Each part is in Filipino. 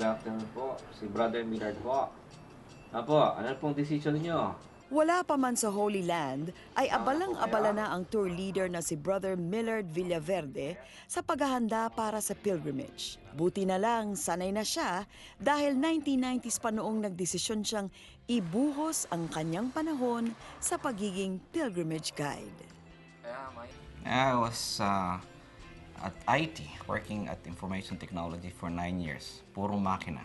Good afternoon po. Si Brother Millard po. Apo, ano pong decision niyo? Wala pa man sa Holy Land, ay abalang-abala na ang tour leader na si Brother Millard Villaverde sa paghahanda para sa pilgrimage. Buti na lang, sanay na siya dahil 1990s pa noong nagdesisyon siyang ibuhos ang kanyang panahon sa pagiging pilgrimage guide. I was uh, at IT, working at information technology for nine years. Puro makina.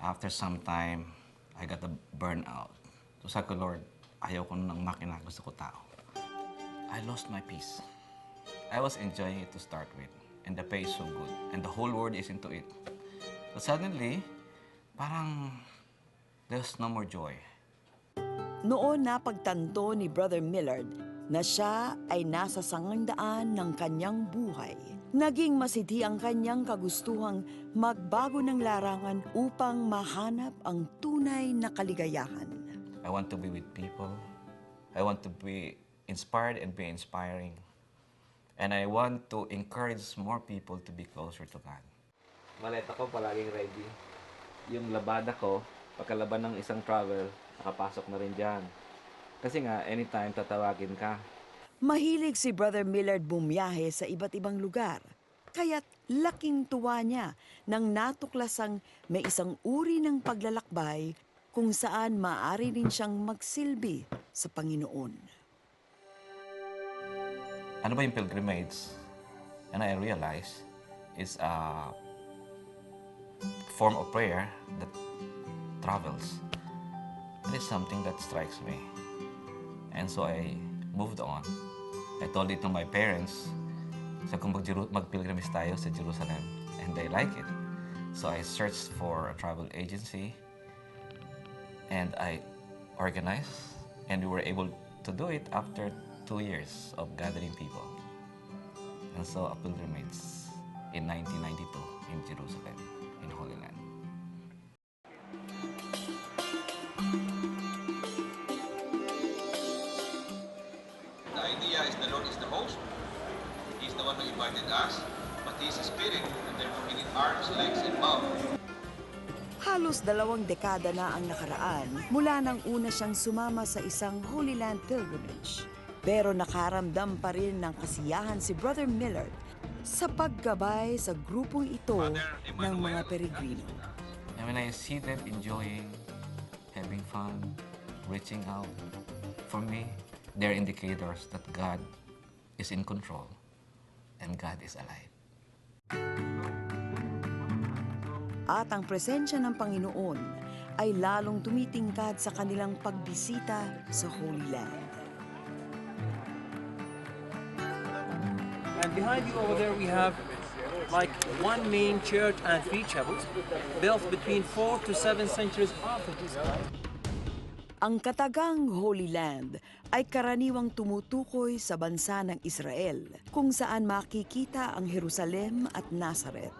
After some time, I got a burnout. So sabi ko, Lord, ayaw ko ng makina, gusto ko tao. I lost my peace. I was enjoying it to start with, and the pay is so good, and the whole world is into it. But suddenly, parang there's no more joy. Noon napagtanto ni Brother Millard na siya ay nasa sangandaan ng kanyang buhay. Naging masidhi ang kanyang kagustuhang magbago ng larangan upang mahanap ang tunay na kaligayahan. I want to be with people. I want to be inspired and be inspiring. And I want to encourage more people to be closer to God. Maleta ko palaging ready. Yung labada ko, pagkalaban ng isang travel, nakapasok na rin dyan. Kasi nga, anytime tatawagin ka. Mahilig si Brother Millard bumiyahe sa iba't ibang lugar. Kaya't laking tuwa niya nang natuklasang may isang uri ng paglalakbay kung saan maaari rin siyang magsilbi sa Panginoon. Ano ba yung pilgrimage? And I realize it's a form of prayer that travels. It is something that strikes me. And so I moved on. I told it to my parents. So kung mag mag-pilgrimage tayo sa Jerusalem. And they like it. So I searched for a travel agency. And I organized. And we were able to do it after two years of gathering people. And so a pilgrimage in 1992 in Jerusalem, in Holy Land. Who invited us, but He's a spirit, and therefore He needs arms, legs, and mouth. Halos dalawang dekada na ang nakaraan mula nang una siyang sumama sa isang Holy Land pilgrimage. Pero nakaramdam pa rin ng kasiyahan si Brother Millard sa paggabay sa grupong ito ng mga peregrino. And when I see them enjoying, having fun, reaching out, for me, they're indicators that God is in control and God is alive. At ang presensya ng Panginoon ay lalong tumitingkad sa kanilang pagbisita sa Holy Land. And behind you over there we have like one main church and three chapels built between four to seven centuries after this time. Ang katagang Holy Land ay karaniwang tumutukoy sa bansa ng Israel, kung saan makikita ang Jerusalem at Nazareth.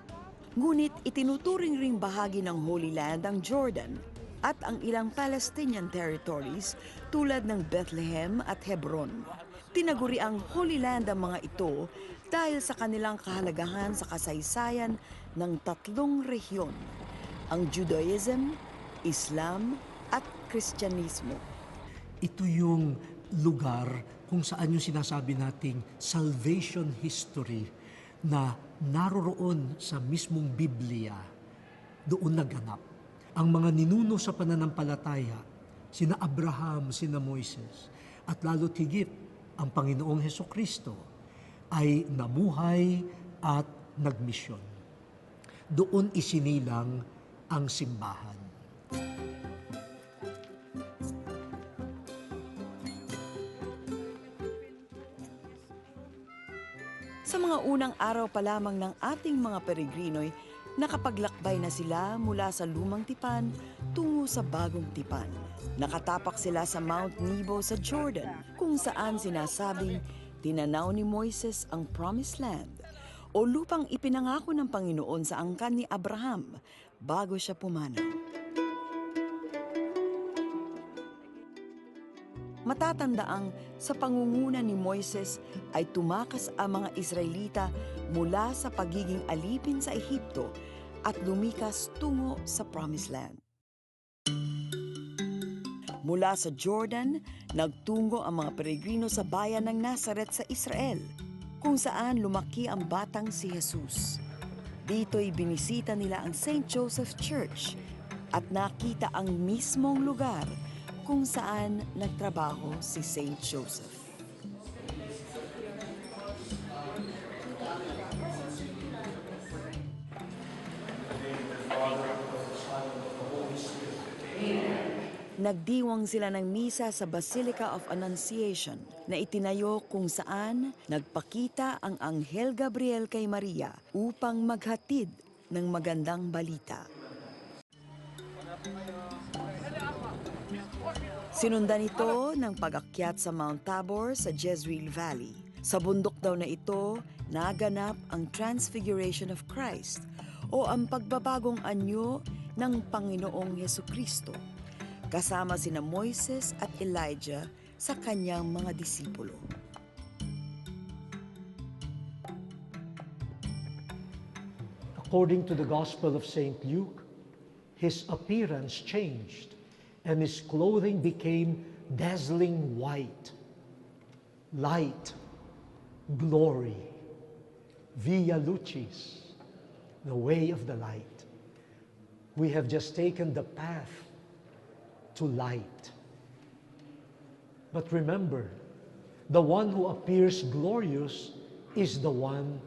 Ngunit itinuturing ring bahagi ng Holy Land ang Jordan at ang ilang Palestinian territories tulad ng Bethlehem at Hebron. Tinaguri ang Holy Land ang mga ito dahil sa kanilang kahalagahan sa kasaysayan ng tatlong rehiyon, ang Judaism, Islam at Kristyanismo. ito yung lugar kung saan yung sinasabi nating salvation history na naroroon sa mismong Biblia, doon naganap. Ang mga ninuno sa pananampalataya, sina Abraham, sina Moises, at lalo't higit ang Panginoong Heso Kristo, ay namuhay at nagmisyon. Doon isinilang ang simbahan. Sa mga unang araw pa lamang ng ating mga peregrino'y nakapaglakbay na sila mula sa lumang tipan tungo sa bagong tipan. Nakatapak sila sa Mount Nebo sa Jordan kung saan sinasabing tinanaw ni Moises ang Promised Land o lupang ipinangako ng Panginoon sa angkan ni Abraham bago siya pumanaw. Matatandaang sa pangunguna ni Moises ay tumakas ang mga Israelita mula sa pagiging alipin sa Ehipto at lumikas tungo sa Promised Land. Mula sa Jordan, nagtungo ang mga peregrino sa bayan ng Nazareth sa Israel, kung saan lumaki ang batang si Jesus. Dito'y binisita nila ang St. Joseph Church at nakita ang mismong lugar kung saan nagtrabaho si St. Joseph. Nagdiwang sila ng misa sa Basilica of Annunciation na itinayo kung saan nagpakita ang Anghel Gabriel kay Maria upang maghatid ng magandang balita. Sinundan ito ng pagakyat sa Mount Tabor sa Jezreel Valley. Sa bundok daw na ito, naganap ang Transfiguration of Christ o ang pagbabagong anyo ng Panginoong Yesu Kristo kasama sina Moises at Elijah sa kanyang mga disipulo. According to the Gospel of St. Luke, his appearance changed and his clothing became dazzling white. Light, glory, via lucis, the way of the light. We have just taken the path to light. But remember, the one who appears glorious is the one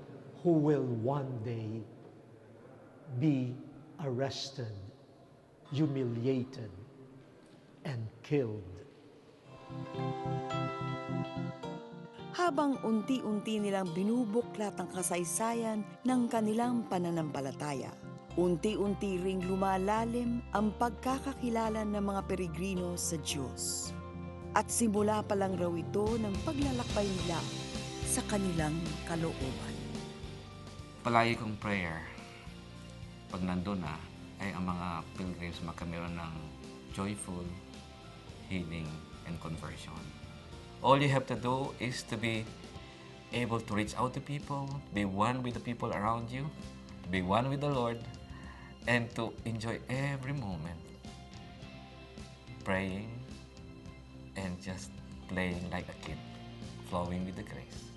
who will one day be arrested, humiliated, and killed. Habang unti-unti nilang binubuklat ang kasaysayan ng kanilang pananampalataya, unti-unti ring lumalalim ang pagkakakilala ng mga peregrino sa Diyos. At simula pa lang raw ito ng paglalakbay nila sa kanilang kalooban. Palagi kong prayer, pag nandun na, ay ang mga pilgrims magkameron ng joyful healing and conversion. All you have to do is to be able to reach out to people, be one with the people around you, be one with the Lord, and to enjoy every moment praying and just playing like a kid, flowing with the grace.